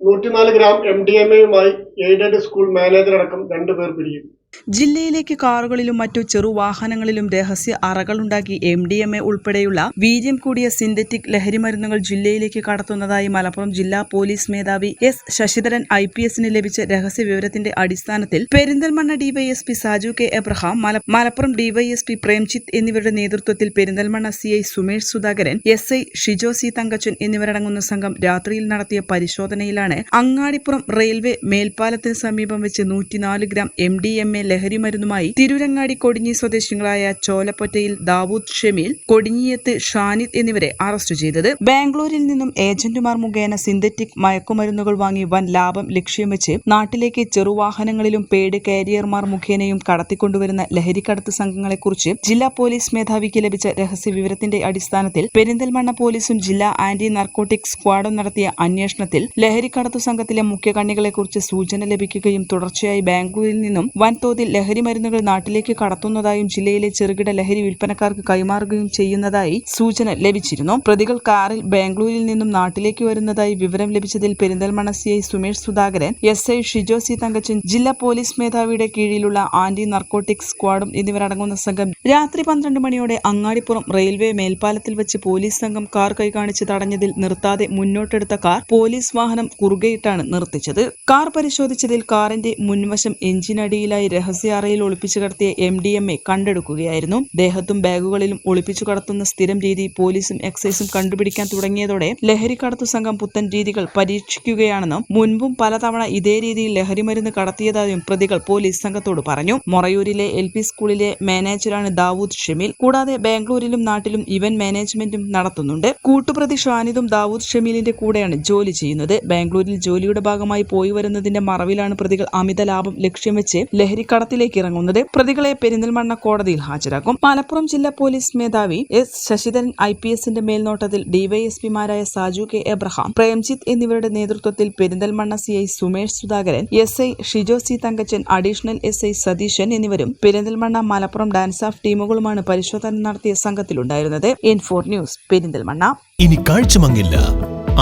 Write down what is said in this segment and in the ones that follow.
നൂറ്റിനാല് gram M D M എയുമായി aided school manager അടക്കം രണ്ടുപേർ പിടിയും ജില്ലയിലേക്ക് കാറുകളിലും മറ്റു ചെറുവാഹനങ്ങളിലും രഹസ്യ അറകളുണ്ടാക്കി എം ഡി എം എ ഉൾപ്പെടെയുള്ള വീര്യം കൂടിയ സിന്തറ്റിക് ലഹരിമരുന്നുകൾ ജില്ലയിലേക്ക് കടത്തുന്നതായി മലപ്പുറം ജില്ലാ പോലീസ് മേധാവി എസ് ശശിധരൻ ഐ പി എസിന് ലഭിച്ച രഹസ്യ വിവരത്തിന്റെ അടിസ്ഥാനത്തിൽ Perinthalmanna DYSP Saju K Abraham Malappuram DYSP Premjith എന്നിവരുടെ നേതൃത്വത്തിൽ Perinthalmanna C I Sumesh Sudhakaran S I Shijo C Thankachan എന്നിവരടങ്ങുന്ന സംഘം രാത്രിയിൽ നടത്തിയ പരിശോധനയിലാണ് അങ്ങാടിപ്പുറം റെയിൽവേ മേൽപ്പാലത്തിന് സമീപം വെച്ച് നൂറ്റിനാല് gram M D M A ലഹരി മരുന്നുമായി തിരൂരങ്ങാടി കൊടിഞ്ഞി സ്വദേശികളായ ചോലപ്പൊറ്റയിൽ ദാവൂദ് ഷെമീൽ കൊടിഞ്ഞിയത്ത് ഷാനിദ് എന്നിവരെ അറസ്റ്റ് ചെയ്തത്. ബാംഗ്ലൂരിൽ നിന്നും ഏജന്റുമാർ മുഖേന സിന്തറ്റിക് മയക്കുമരുന്നുകൾ വാങ്ങി വൻ ലാഭം ലക്ഷ്യം വെച്ച് നാട്ടിലേക്ക് ചെറുവാഹനങ്ങളിലും പെയ്ഡ് കാരിയർമാർ മുഖേനയും കടത്തിക്കൊണ്ടുവരുന്ന ലഹരിക്കടത്ത് സംഘങ്ങളെക്കുറിച്ച് ജില്ലാ പോലീസ് മേധാവിക്ക് ലഭിച്ച രഹസ്യ വിവരത്തിന്റെ അടിസ്ഥാനത്തിൽ പെരിന്തൽമണ്ണ പോലീസും ജില്ലാ ആന്റി നർക്കോട്ടിക് സ്ക്വാഡും നടത്തിയ അന്വേഷണത്തിൽ ലഹരിക്കടത്തു സംഘത്തിലെ മുഖ്യകണ്ണികളെക്കുറിച്ച് സൂചന ലഭിക്കുകയും തുടർച്ചയായി ബാംഗ്ലൂരിൽ നിന്നും വൻതോതിൽ ലഹരി മരുന്നുകൾ നാട്ടിലേക്ക് കടത്തുന്നതായും ജില്ലയിലെ ചെറുകിട ലഹരി വിൽപ്പനക്കാർക്ക് കൈമാറുകയും ചെയ്യുന്നതായി സൂചന ലഭിച്ചിരുന്നു. പ്രതികൾ കാറിൽ ബാംഗ്ലൂരിൽ നിന്നും നാട്ടിലേക്ക് വരുന്നതായി വിവരം ലഭിച്ചതിൽ Perinthalmanna C I Sumesh Sudhakaran S I Shijo C Thankachan ജില്ലാ പോലീസ് മേധാവിയുടെ കീഴിലുള്ള ആന്റി നർക്കോട്ടിക്സ് സ്ക്വാഡും എന്നിവരടങ്ങുന്ന സംഘം രാത്രി പന്ത്രണ്ട് മണിയോടെ അങ്ങാടിപ്പുറം റെയിൽവേ മേൽപ്പാലത്തിൽ വെച്ച് പോലീസ് സംഘം കാർ കൈകാണിച്ച് തടഞ്ഞതിൽ നിർത്താതെ മുന്നോട്ടെടുത്ത കാർ പോലീസ് വാഹനം കുറുകയിട്ടാണ് നിർത്തിച്ചത്. കാർ പരിശോധിച്ചതിൽ കാറിന്റെ മുൻവശം എഞ്ചിനടിയിലായി രഹസ്യ അറയിൽ ഒളിപ്പിച്ചു കടത്തിയ എം ഡി എം എ കണ്ടെടുക്കുകയായിരുന്നു. ദേഹത്തും ബാഗുകളിലും ഒളിപ്പിച്ചു കടത്തുന്ന സ്ഥിരം രീതി പോലീസും എക്സൈസും കണ്ടുപിടിക്കാൻ തുടങ്ങിയതോടെ ലഹരി കടത്തു സംഘം പുത്തൻ രീതികൾ പരീക്ഷിക്കുകയാണെന്നും മുൻപും പലതവണ ഇതേ രീതിയിൽ ലഹരിമരുന്ന് കടത്തിയതായും പ്രതികൾ പോലീസ് സംഘത്തോട് പറഞ്ഞു. മൊറയൂരിലെ എൽ പി സ്കൂളിലെ മാനേജറാണ് ദാവൂദ് ഷമീൽ. കൂടാതെ ബാംഗ്ലൂരിലും നാട്ടിലും ഇവന്റ് മാനേജ്മെന്റും നടത്തുന്നുണ്ട്. കൂട്ടുപ്രതി ഷാനിദും ദാവൂദ് ഷമീലിന്റെ കൂടെയാണ് ജോലി ചെയ്യുന്നത്. ബാംഗ്ലൂരിൽ ജോലിയുടെ ഭാഗമായി പോയി വരുന്നതിന്റെ മറവിലാണ് പ്രതികൾ അമിത ലാഭം ലക്ഷ്യം വെച്ച് ലഹരിക്കടത്തിലേക്ക് ഇറങ്ങുന്നത് പ്രതികളെ പെരിന്തൽമണ്ണ കോടതിയിൽ ഹാജരാക്കും. മലപ്പുറം ജില്ലാ പോലീസ് മേധാവി എസ് ശശിധരൻ ഐ പി എസിന്റെ മേൽനോട്ടത്തിൽ ഡിവൈഎസ്പിമാരായ സാജു കെ എബ്രഹാം പ്രേംജിത്ത് എന്നിവരുടെ നേതൃത്വത്തിൽ Perinthalmanna C I Sumesh Sudhakaran S I Shijo C Thankachan additional S I Satheesan എന്നിവരും പെരിന്തൽമണ്ണ മലപ്പുറം ഡാൻസ് ഓഫ് ടീമുകളുമാണ് പരിശോധന നടത്തിയ സംഘത്തിലുണ്ടായിരുന്നത്. ഇൻഫോർ ന്യൂസ് പെരിന്തൽമണ്ണ. ഇനി കാഴ്ചമങ്ങില്ല.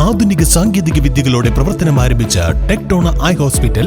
ആധുനിക സാങ്കേതിക വിദ്യകളോടെ പ്രവർത്തനം ആരംഭിച്ച ടെക്ടോണ ഐ ഹോസ്പിറ്റൽ